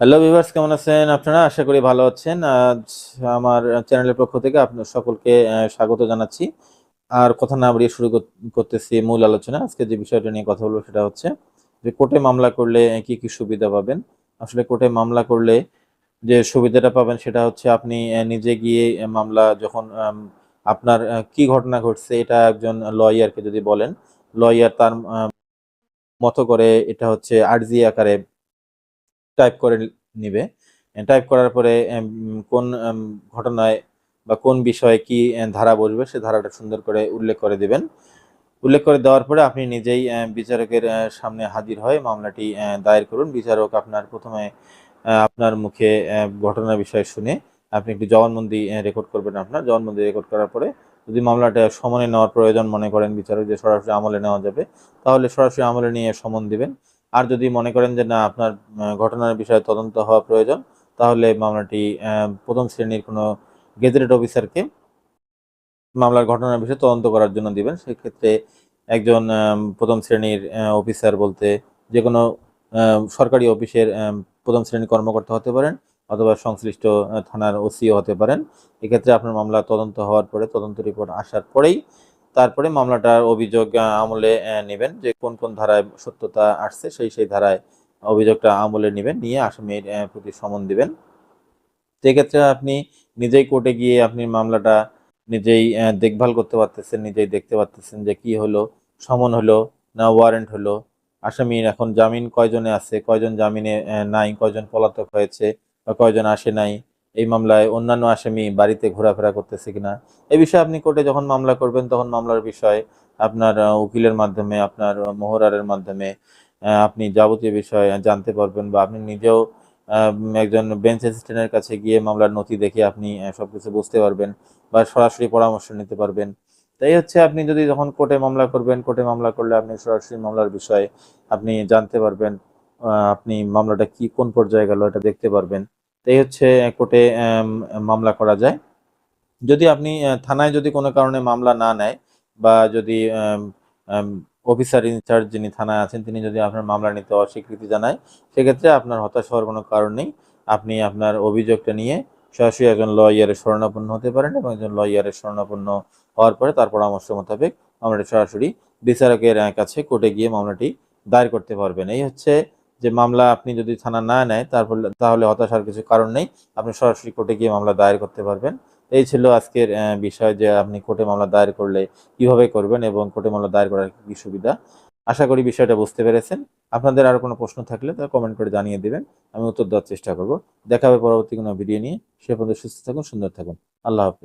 Hello viewers কেমন আছেন? আপনারা আশা করি ভালো আছেন। আজ আমার চ্যানেলের পক্ষ থেকে আপনার সকলকে স্বাগত জানাচ্ছি। আর কথা না বাড়িয়ে শুরু করতেছি মূল আলোচনা। আজকে যে বিষয়টা নিয়ে কথা বলব সেটা হচ্ছে যে কোর্টে মামলা করলে কি কি সুবিধা পাবেন? আসলে কোর্টে মামলা করলে যে সুবিধাটা পাবেন সেটা হচ্ছে আপনি নিজে গিয়ে মামলা যখন আপনার কি ঘটনা ঘটছে এটা একজন লয়ারকে যদি বলেন। লয়ার তার মতো করে এটা হচ্ছে আর্জি আকারে টাইপ করে নিবে টাইপ করার পরে কোন ঘটনায় বা কোন বিষয়ে কি ধারা বসবে, সে ধারাটা সুন্দর করে উল্লেখ করে দিবেন। উল্লেখ করে দেওয়ার পরে আপনি নিজেই বিচারকের সামনে হাজির হয়ে মামলাটি দায়ের করুন। বিচারক আপনার প্রথমে আপনার মুখে ঘটনার বিষয় শুনে আপনি একটি জবানবন্দি রেকর্ড করবেন আপনার। জবানবন্দি রেকর্ড করার পরে যদি মামলাটা সমনে নেওয়ার প্রয়োজন মনে করেন বিচারক, যে সরাসরি আমলে নেওয়া যাবে, তাহলে সরাসরি আমলে নিয়ে সমন দিবেন। আর যদি মনে করেন যে না, আপনার ঘটনার বিষয়ে তদন্ত হওয়া প্রয়োজন, তাহলে মামলাটি প্রথম শ্রেণির কোনো গেজেটেড অফিসারকে মামলার ঘটনার বিষয়ে তদন্ত করার জন্য দিবেন। সেক্ষেত্রে একজন প্রথম শ্রেণির অফিসার বলতে যে কোনো সরকারি অফিসের প্রথম শ্রেণির কর্মকর্তা হতে পারেন অথবা সংশ্লিষ্ট থানার ওসিও হতে পারেন। এক্ষেত্রে আপনার মামলা তদন্ত হওয়ার পরে, তদন্ত রিপোর্ট আসার পরেই তারপরে মামলাটার অভিযোগ আমলে নেবেন যে কোন কোন ধারায় সত্যতা আসছে সেই সেই ধারায় অভিযোগটা আমলে নেবেন, নিয়ে আসামির প্রতি সমন দিবেন। সেক্ষেত্রে আপনি নিজেই কোর্টে গিয়ে আপনি মামলাটা নিজেই দেখভাল করতে পারতেছেন, নিজেই দেখতে পারতেছেন যে কি হলো, সমন হলো না ওয়ারেন্ট হলো। আসামির এখন জামিন কয়জনে আছে, কয়জন জামিনে নাই, কয়জন পলাতক হয়েছে বা কয়জন আসে নাই এই মামলায় অন্যান্য আসামি বাড়িতে ঘোরাফেরা করতেছে কিনা? এই বিষয়ে আপনি কোর্টে যখন মামলা করবেন তখন মামলার বিষয়ে আপনার উকিলের মাধ্যমে আপনার মোহরারের মাধ্যমে আপনি যাবতীয় বিষয়ে জানতে পারবেন বা আপনি নিজেও একজন বেঞ্চ অ্যাসিস্ট্যান্টের কাছে গিয়ে মামলার নথি দেখে আপনি আহ, সবকিছু বুঝতে পারবেন বা সরাসরি পরামর্শ নিতে পারবেন। তাই হচ্ছে আপনি যদি যখন কোর্টে মামলা করবেন কোর্টে মামলা করলে আপনি সরাসরি মামলার বিষয়ে আপনি জানতে পারবেন আপনি মামলাটা কি কোন পর্যায়ে গেল এটা দেখতে পারবেন। তাই হচ্ছে কোর্টে মামলা করা যায়। যদি আপনি থানায় যদি কোনো কারণে মামলা না নেয় বা যদি অফিসার ইনচার্জ যিনি থানায় আছেন, তিনি যদি আপনার মামলা নিতে অস্বীকৃতি জানায়, সেক্ষেত্রে আপনার হতাশ হওয়ার কোনো কারণ নেই। আপনি আপনার অভিযোগটা নিয়ে সরাসরি একজন লয়ারের শরণাপন্ন হতে পারেন এবং একজন লয়ারের শরণাপন্ন হওয়ার পরে তার পরামর্শ মোতাবেক মামলাটি সরাসরি বিচারকের কাছে কোর্টে গিয়ে মামলাটি দায়ের করতে পারবেন। এই হচ্ছে যে মামলা আপনি যদি থানা না নেয়, তারপর তাহলে হতাশার কিছু কারণ নেই। আপনি সরাসরি কোর্টে গিয়ে মামলা দায়ের করতে পারবেন। এই ছিল আজকের বিষয় যে আপনি কোর্টে মামলা দায়ের করলে কীভাবে করবেন এবং কোর্টে মামলা দায়ের করার কি সুবিধা। আশা করি বিষয়টা বুঝতে পেরেছেন। আপনাদের আর কোনো প্রশ্ন থাকলে তা কমেন্ট করে জানিয়ে দেবেন। আমি উত্তর দেওয়ার চেষ্টা করব। দেখা হবে পরবর্তী কোনো ভিডিও নিয়ে। সে পর্যন্ত সুস্থ থাকুন, সুন্দর থাকুন। আল্লাহ হাফেজ।